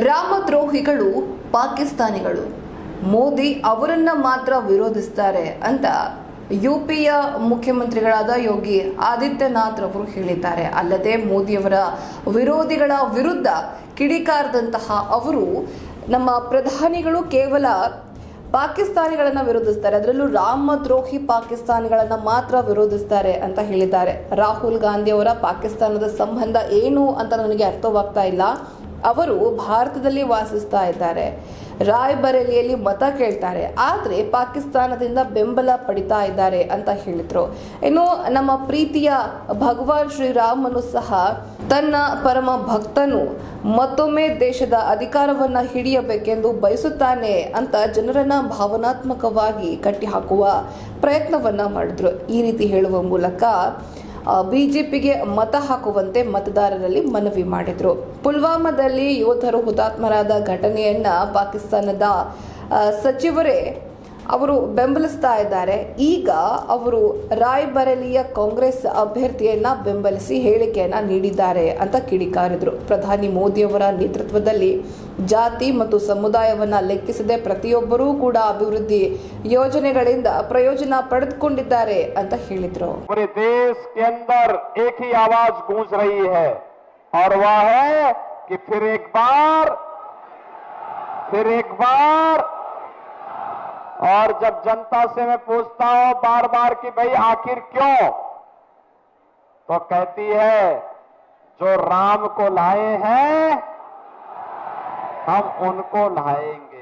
ರಾಮದ್ರೋಹಿಗಳು ಪಾಕಿಸ್ತಾನಿಗಳು. ಮೋದಿ ಅವರನ್ನ ಮಾತ್ರ ವಿರೋಧಿಸ್ತಾರೆ ಅಂತ ಯು ಪಿಯ ಮುಖ್ಯಮಂತ್ರಿಗಳಾದ ಯೋಗಿ ಆದಿತ್ಯನಾಥ್ ರವರು ಹೇಳಿದ್ದಾರೆ. ಅಲ್ಲದೆ ಮೋದಿಯವರ ವಿರೋಧಿಗಳ ವಿರುದ್ಧ ಕಿಡಿಕಾರದಂತಹ ಅವರು ನಮ್ಮ ಪ್ರಧಾನಿಗಳು ಕೇವಲ ಪಾಕಿಸ್ತಾನಿಗಳನ್ನ ವಿರೋಧಿಸ್ತಾರೆ. ಅದರಲ್ಲೂ ರಾಮದ್ರೋಹಿ ಪಾಕಿಸ್ತಾನಿಗಳನ್ನ ಮಾತ್ರ ವಿರೋಧಿಸ್ತಾರೆ ಅಂತ ಹೇಳಿದ್ದಾರೆ. ರಾಹುಲ್ ಗಾಂಧಿ ಅವರ ಪಾಕಿಸ್ತಾನದ ಸಂಬಂಧ ಏನು ಅಂತ ನನಗೆ ಅರ್ಥವಾಗ್ತಾ ಇಲ್ಲ. ಅವರು ಭಾರತದಲ್ಲಿ ವಾಸಿಸ್ತಾ ಇದ್ದಾರೆ. ರಾಯ್ಬರೇಲಿಯಲ್ಲಿ ಮತ ಕೇಳ್ತಾರೆ. ಆದರೆ ಪಾಕಿಸ್ತಾನದಿಂದ ಬೆಂಬಲ ಪಡಿತಾ ಇದ್ದಾರೆ ಅಂತ ಹೇಳಿದರು. ಇನ್ನು ನಮ್ಮ ಪ್ರೀತಿಯ ಭಗವಾನ್ ಶ್ರೀರಾಮನು ಸಹ ತನ್ನ ಪರಮ ಭಕ್ತನು ಮತ್ತೊಮ್ಮೆ ದೇಶದ ಅಧಿಕಾರವನ್ನು ಹಿಡಿಯಬೇಕೆಂದು ಬಯಸುತ್ತಾನೆ ಅಂತ ಜನರನ್ನ ಭಾವನಾತ್ಮಕವಾಗಿ ಕಟ್ಟಿಹಾಕುವ ಪ್ರಯತ್ನವನ್ನು ಮಾಡಿದ್ರು. ಈ ರೀತಿ ಹೇಳುವ ಮೂಲಕ ಬಿಜೆಪಿಗೆ ಮತ ಹಾಕುವಂತೆ ಮತದಾರರಲ್ಲಿ ಮನವಿ ಮಾಡಿದ್ರು. ಪುಲ್ವಾಮಾದಲ್ಲಿ ಯೋಧರು ಹುತಾತ್ಮರಾದ ಘಟನೆಯನ್ನ ಪಾಕಿಸ್ತಾನದ ಸಚಿವರೇ ಅವರು ಬೆಂಬಲಿಸ್ತಾ ಇದ್ದಾರೆ. ಈಗ ಅವರು ರಾಯ್ಬರೇಲಿಯ ಕಾಂಗ್ರೆಸ್ ಅಭ್ಯರ್ಥಿಯನ್ನ ಬೆಂಬಲಿಸಿ ಹೇಳಿಕೆಯನ್ನ ನೀಡಿದ್ದಾರೆ ಅಂತ ಕಿಡಿಕಾರಿದ್ರು. ಪ್ರಧಾನಿ ಮೋದಿಯವರ ನೇತೃತ್ವದಲ್ಲಿ ಜಾತಿ ಮತ್ತು ಸಮುದಾಯವನ್ನ ಲೆಕ್ಕಿಸದೆ ಪ್ರತಿಯೊಬ್ಬರೂ ಕೂಡ ಅಭಿವೃದ್ಧಿ ಯೋಜನೆಗಳಿಂದ ಪ್ರಯೋಜನ ಪಡೆದುಕೊಂಡಿದ್ದಾರೆ ಅಂತ ಹೇಳಿದ್ರು. देश और जब जनता से मैं पूछता हूँ बार बार कि भाई आखिर क्यों? तो कहती है, जो राम को लाए हैं, हम उनको लाएँगे।